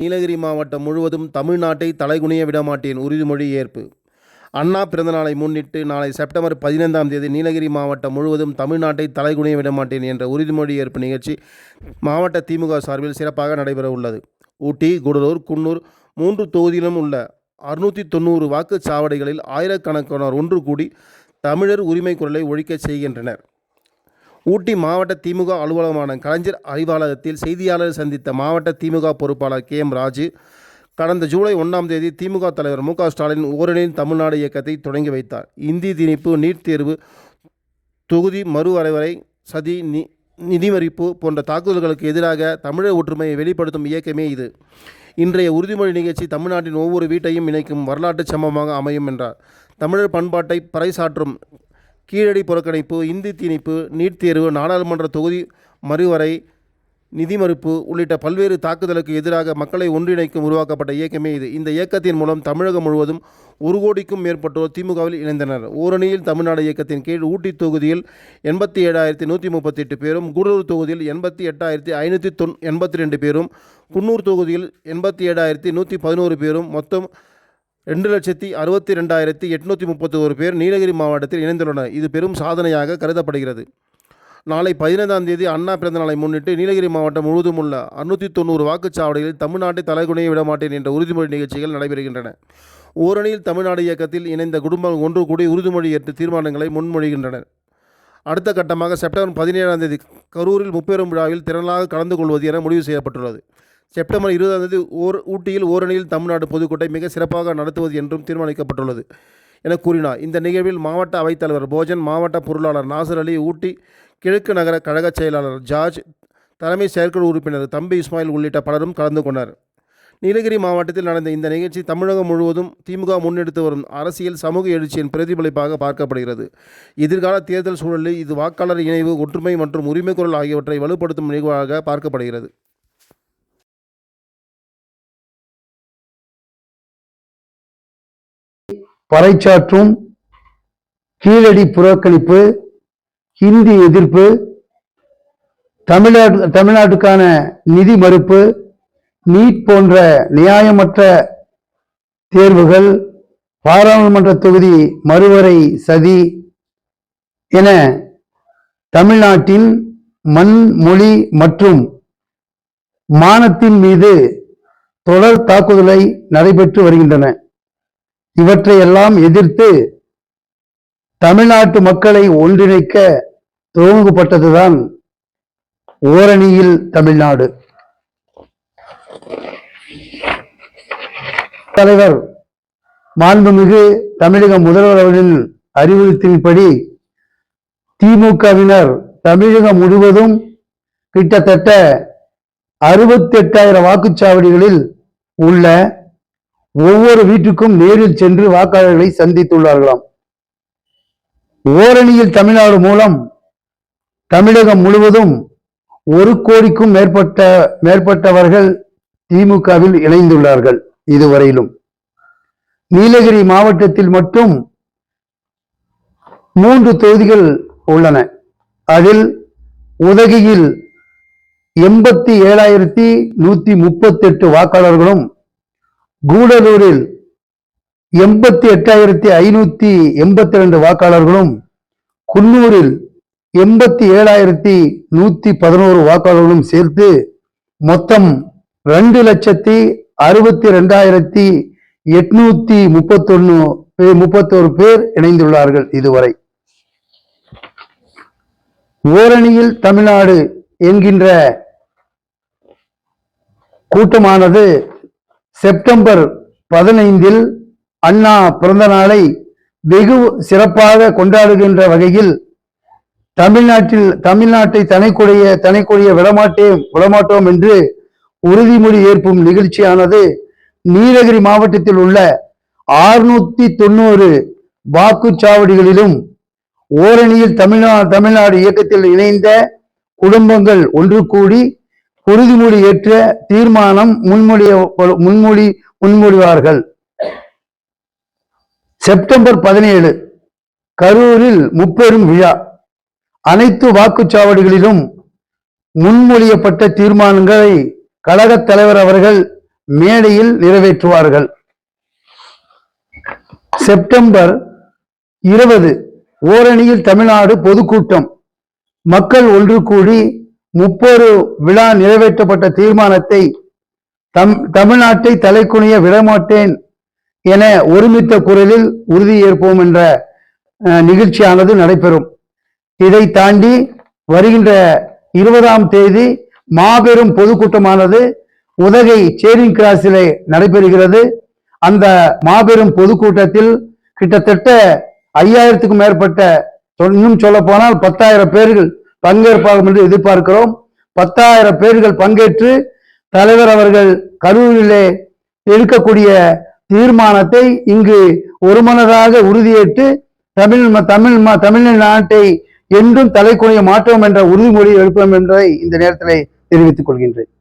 நீலகிரி மாவட்டம் முழுவதும் தமிழ்நாட்டை தலைகுனிய விடமாட்டேன் உறுதிமொழி ஏற்பு. அண்ணா பிறந்தநாளை முன்னிட்டு நாளை செப்டம்பர் பதினைந்தாம் தேதி நீலகிரி மாவட்டம் முழுவதும் தமிழ்நாட்டை தலைகுனிய விடமாட்டேன் என்ற உறுதிமொழி ஏற்பு நிகழ்ச்சி மாவட்ட திமுக சார்பில் சிறப்பாக நடைபெற உள்ளது ஊட்டி குடலூர் குன்னூர் மூன்று தொகுதியிலும் உள்ள அறுநூற்றி தொண்ணூறு வாக்குச்சாவடிகளில் ஆயிரக்கணக்கானோர் ஒன்று கூடி தமிழர் உரிமை குரலை ஒழிக்கச் செய்கின்றனர். ஊட்டி மாவட்ட திமுக அலுவலகமான கலைஞர் அறிவாலயத்தில் செய்தியாளர் சந்தித்த மாவட்ட திமுக பொறுப்பாளர் கே எம் ராஜு கடந்த ஜூலை ஒன்றாம் தேதி திமுக தலைவர் மு க ஸ்டாலின் ஓரணியின் தமிழ்நாடு இயக்கத்தை தொடங்கி வைத்தார். இந்தி திணிப்பு நீட் தேர்வு தொகுதி மறுவரைவரை சதி நி நிதிமறிப்பு போன்ற தாக்குதல்களுக்கு எதிராக தமிழர் ஒற்றுமையை வெளிப்படுத்தும் இயக்கமே இது. இன்றைய உறுதிமொழி நிகழ்ச்சி தமிழ்நாட்டின் ஒவ்வொரு வீட்டையும் இணைக்கும் வரலாற்று சம்பவமாக அமையும் என்றார். தமிழர் பண்பாட்டை பறைசாற்றும் கீழடி புறக்கணிப்பு இந்தி திணிப்பு நீட் தேர்வு நாடாளுமன்ற தொகுதி மறுவரை நிதி மறுப்பு உள்ளிட்ட பல்வேறு தாக்குதலுக்கு எதிராக மக்களை ஒன்றிணைக்கும் உருவாக்கப்பட்ட இயக்கமே இது. இந்த இயக்கத்தின் மூலம் தமிழகம் முழுவதும் ஒரு கோடிக்கும் மேற்பட்டோர் திமுகவில் இணைந்தனர். ஓரணியில் தமிழ்நாடு இயக்கத்தின் கீழ் ஊட்டி தொகுதியில் எண்பத்தி ஏழாயிரத்தி நூற்றி முப்பத்தி எட்டு பேரும் கூடலூர் தொகுதியில் எண்பத்தி எட்டாயிரத்தி ஐநூற்றி தொன் எண்பத்தி ரெண்டு பேரும் குன்னூர் தொகுதியில் எண்பத்தி ஏழாயிரத்தி நூற்றி பதினோரு பேரும் மொத்தம் ரெண்டு லட்சத்தி அறுபத்தி ரெண்டாயிரத்தி எட்நூற்றி முப்பத்தி ஒரு பேர் நீலகிரி மாவட்டத்தில் இணைந்துள்ளனர். இது பெரும் சாதனையாக கருதப்படுகிறது. நாளை பதினைந்தாம் தேதி அண்ணா பிறந்த நாளை முன்னிட்டு நீலகிரி மாவட்டம் முழுவதும் உள்ள அறுநூற்றி தொண்ணூறு வாக்குச்சாவடிகளில் தமிழ்நாட்டை தலைகுனிய விடமாட்டேன் என்ற உறுதிமொழி நிகழ்ச்சிகள் நடைபெறுகின்றன. ஓரணியில் தமிழ்நாடு இயக்கத்தில் இணைந்த குடும்பம் ஒன்று கூடி உறுதிமொழி ஏற்று தீர்மானங்களை முன்மொழிகின்றனர். அடுத்த கட்டமாக செப்டம்பர் பதினேழாம் தேதி கரூரில் முப்பெரும் விழாவில் திறனாக கலந்து கொள்வது என முடிவு செய்யப்பட்டுள்ளது. செப்டம்பர் இருபதாம் தேதி ஓர் ஊட்டியில் ஓரணியில் தமிழ்நாடு பொதுக்கூட்டை மிக சிறப்பாக நடத்துவது என்றும் தீர்மானிக்கப்பட்டுள்ளது என கூறினார். இந்த நிகழ்வில் மாவட்ட அவைத்தலைவர் போஜன் மாவட்ட பொருளாளர் நாசர் அலி ஊட்டி கிழக்கு நகர கழக செயலாளர் ஜார்ஜ் தலைமை செயற்குழு உறுப்பினர் தம்பி இஸ்மாயில் உள்ளிட்ட பலரும் கலந்து கொண்டனர். நீலகிரி மாவட்டத்தில் நடந்த இந்த நிகழ்ச்சி தமிழகம் முழுவதும் திமுக முன்னெடுத்து வரும் அரசியல் சமூக எழுச்சியின் பிரதிபலிப்பாக பார்க்கப்படுகிறது. எதிர்கால தேர்தல் சூழலில் இது வாக்காளர் இணைவு ஒற்றுமை மற்றும் உரிமை குரல் ஆகியவற்றை வலுப்படுத்தும் நிகழ்வாக பார்க்கப்படுகிறது. பறைச்சாற்றும் கீழடி புறக்கணிப்பு ஹிந்தி எதிர்ப்பு தமிழ்நாடு தமிழ்நாட்டுக்கான நிதி மறுப்பு நீட் போன்ற நியாயமற்ற தேர்வுகள் பாராளுமன்ற தொகுதி மறுவரை சதி என தமிழ்நாட்டின் மண் மொழி மற்றும் மானத்தின் மீது தொடர் தாக்குதலை நடைபெற்று வருகின்றன. இவற்றை எல்லாம் எதிர்த்து தமிழ்நாட்டு மக்களை ஒன்றிணைக்க துவங்கப்பட்டதுதான் ஓரணியில் தமிழ்நாடு. தலைவர் மாண்புமிகு தமிழக முதல்வர் அவர்களின் அறிவுறுத்தின்படி திமுகவினர் தமிழகம் முழுவதும் கிட்டத்தட்ட அறுபத்தி எட்டாயிரம் வாக்குச்சாவடிகளில் உள்ள ஒவ்வொரு வீட்டுக்கும் நேரில் சென்று வாக்காளர்களை சந்தித்துள்ளார்களாம். ஓரணியில் தமிழ்நாடு மூலம் தமிழகம் முழுவதும் ஒரு கோடிக்கும் மேற்பட்ட மேற்பட்டவர்கள் திமுகவில் இணைந்துள்ளார்கள் இதுவரையிலும். நீலகிரி மாவட்டத்தில் மட்டும் மூன்று தொகுதிகள் உள்ளன. அதில் உதகையில் எண்பத்தி ஏழாயிரத்தி நூத்தி முப்பத்தி எட்டு வாக்காளர்களும் கூடலூரில் எண்பத்தி எட்டாயிரத்தி ஐநூத்தி எண்பத்தி ரெண்டு வாக்காளர்களும் குன்னூரில் எண்பத்தி ஏழாயிரத்தி நூத்தி பதினோரு வாக்காளர்களும் சேர்த்து மொத்தம் ரெண்டு லட்சத்தி அறுபத்தி ரெண்டாயிரத்தி எட்நூத்தி முப்பத்தொன்னு முப்பத்தோரு பேர் இணைந்துள்ளார்கள் இதுவரை. ஓரணியில் தமிழ்நாடு என்கின்ற கூட்டமானது செப்டம்பர் பதினைந்தில் அண்ணா பிறந்த நாளை வெகு சிறப்பாக கொண்டாடுகின்ற வகையில் தமிழ்நாட்டில் தமிழ்நாட்டை தனிக்குடைய தனிக்குடைய விடமாட்டேன் விடமாட்டோம் என்று உறுதிமொழி ஏற்பும் நிகழ்ச்சியானது நீலகிரி மாவட்டத்தில் உள்ள ஆறுநூத்தி தொண்ணூறு வாக்குச்சாவடிகளிலும் ஓரணியில் தமிழ்நாடு தமிழ்நாடு இயக்கத்தில் இணைந்த குடும்பங்கள் ஒன்று கூடி உறுதிமொழி ஏற்ற தீர்மானம் முன்மொழிய முன்மொழி முன்மொழிவார்கள். செப்டம்பர் பதினேழு கரூரில் முப்பெரும் விழா. அனைத்து வாக்குச்சாவடிகளிலும் முன்மொழியப்பட்ட தீர்மானங்களை கழகத் தலைவர் அவர்கள் மேடையில் நிறைவேற்றுவார்கள். செப்டம்பர் இருபது ஓரணியில் தமிழ்நாடு பொதுக்கூட்டம். மக்கள் ஒன்று கூடி முப்பொரு விழா நிறைவேற்றப்பட்ட தீர்மானத்தை தம் தமிழ்நாட்டை தலைக்குனிய விடமாட்டேன் என ஒருமித்த குரலில் உறுதியேற்போம் என்ற நிகழ்ச்சியானது நடைபெறும். இதை தாண்டி வருகின்ற இருபதாம் தேதி மாபெரும் பொதுக்கூட்டமானது உதகை சேரிங் கிராஸிலே நடைபெறுகிறது. அந்த மாபெரும் பொதுக்கூட்டத்தில் கிட்டத்தட்ட ஐயாயிரத்துக்கும் மேற்பட்ட இன்னும் சொல்ல போனால் பத்தாயிரம் பேர்கள் பங்கேற்பாகும் என்று எதிர்பார்க்கிறோம். பத்தாயிரம் பேர்கள் பங்கேற்று தலைவர் அவர்கள் கரூரிலே எடுக்கக்கூடிய தீர்மானத்தை இங்கு ஒருமனதாக உறுதியேற்று தமிழ் ம- தமிழ் ம- என்றும் தலைக்குனிய மாற்றோம் என்ற உறுதிமொழி எடுப்போம் என்பதை இந்த நேரத்தில் தெரிவித்துக் கொள்கின்றேன்.